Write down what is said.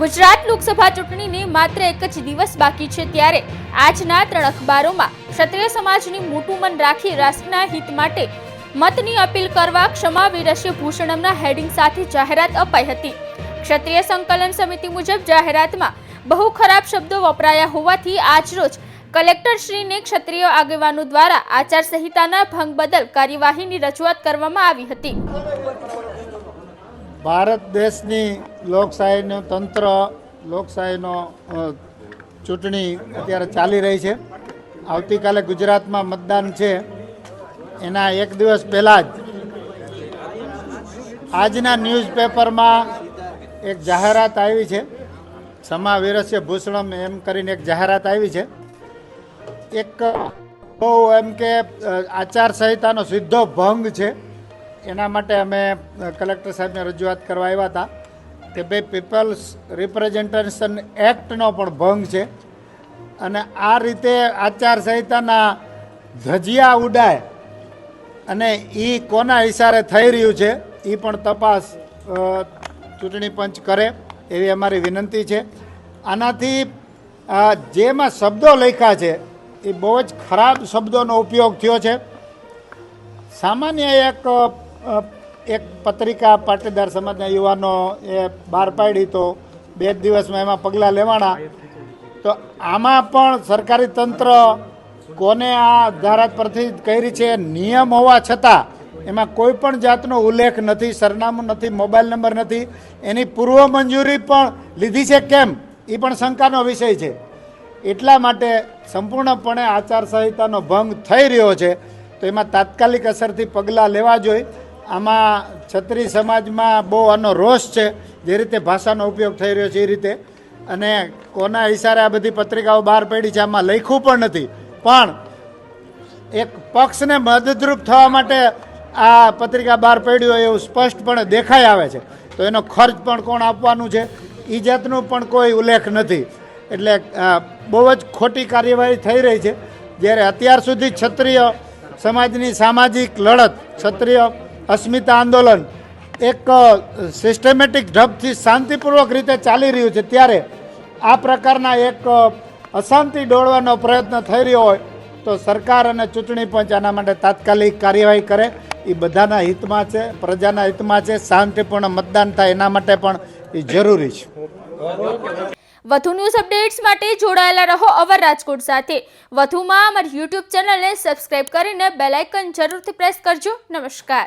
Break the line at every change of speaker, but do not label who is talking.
ગુજરાત લોકસભા ચૂંટણીને માત્ર એક જ દિવસ બાકી છે ત્યારે આજના ત્રણ અખબારોમાં ક્ષત્રિય સમાજની મોટું મન રાખી રાષ્ટ્રના હિત માટે મતની અપીલ કરવા ક્ષમા વિરસ્ય ભૂષણમના હેડિંગ સાથે જાહેરાત અપાઈ હતી. ક્ષત્રિય સંકલન સમિતિ મુજબ જાહેરાતમાં બહુ ખરાબ શબ્દો વપરાયા હોવાથી આજરોજ કલેક્ટરશ્રીને ક્ષત્રિય આગેવાનો દ્વારા આચારસંહિતાના ભંગ બદલ કાર્યવાહીની રજૂઆત કરવામાં આવી હતી.
ભારત દેશની લોકશાહીનું તંત્ર, લોકશાહીનો ચૂંટણી અત્યારે ચાલી રહી છે. આવતીકાલે ગુજરાતમાં મતદાન છે. એના એક દિવસ પહેલાં જ આજના ન્યૂઝપેપરમાં એક જાહેરાત આવી છે. સમા વીરસ્ય ભૂષણમ એમ કરીને એક જાહેરાત આવી છે. એક બહુ એમ કે આચાર આચારસંહિતાનો સીધો ભંગ છે. એના માટે અમે કલેક્ટર સાહેબને રજૂઆત કરવા આવ્યા હતા કે ભાઈ પીપલ્સ રિપ્રેઝેન્ટેશન એક્ટનો પણ ભંગ છે અને આ રીતે આચારસંહિતાના ધજિયા ઉડાય અને એ કોના ઇશારે થઈ રહ્યું છે એ પણ તપાસ ચૂંટણી પંચ કરે એવી અમારી વિનંતી છે. આનાથી જેમાં શબ્દો લખ્યા છે એ બહુ જ ખરાબ શબ્દોનો ઉપયોગ થયો છે. સામાન્ય એક એક પત્રિકા પાટીદાર સમાજના યુવાનો એ બહાર પાડી તો બે દિવસમાં એમાં પગલાં લેવાના. તો આમાં પણ સરકારી તંત્ર કોને આ ધારા પરથી કરી છે નિયમ હોવા છતાં એમાં કોઈ પણ જાતનો ઉલ્લેખ નથી, સરનામું નથી, મોબાઈલ નંબર નથી. એની પૂર્વ મંજૂરી પણ લીધી છે કેમ? એ પણ શંકાનો વિષય છે. એટલા માટે સંપૂર્ણપણે આચારસંહિતાનો ભંગ થઈ રહ્યો છે. તો એમાં તાત્કાલિક અસરથી પગલાં લેવા જોઈએ. આમાં છત્રી સમાજમાં બહુ આનો રોષ છે, જે રીતે ભાષાનો ઉપયોગ થઈ રહ્યો છે એ રીતે. અને કોના ઇશારે આ બધી પત્રિકાઓ બહાર પડી છે, આમાં લખ્યું પણ નથી. પણ એક પક્ષને મદદરૂપ થવા માટે આ પત્રિકા બહાર પડી હોય એવું સ્પષ્ટપણે દેખાઈ આવે છે. તો એનો ખર્ચ પણ કોણ આપવાનું છે એ જાતનું પણ કોઈ ઉલ્લેખ નથી. એટલે બહુ જ ખોટી કાર્યવાહી થઈ રહી છે. જ્યારે અત્યાર સુધી ક્ષત્રિય સમાજની સામાજિક લડત, ક્ષત્રિય અસ્મિતા આંદોલન એક સિસ્ટમેટિક ઢબથી શાંતિપૂર્વક રીતે ચાલી રહ્યું છે. ત્યારે આ પ્રકારના એક અશાંતિ દોડવાનો પ્રયત્ન થઈ રહ્યો હોય તો સરકાર અને ચૂંટણી પંચ આના માટે તાત્કાલિક કાર્યવાહી કરે. એ બધાના હિતમાં છે, પ્રજાના હિતમાં છે, શાંતિપૂર્ણ મતદાન થાય એના માટે પણ એ જરૂરી છે.
વધુ ન્યૂઝ અપડેટ્સ માટે જોડાયેલા રહો અવર રાજકોટ સાથે. વધુમાં અમારી યુટ્યુબ ચેનલને સબસ્ક્રાઇબ કરીને બેલ જરૂરથી પ્રેસ કરજો. નમસ્કાર.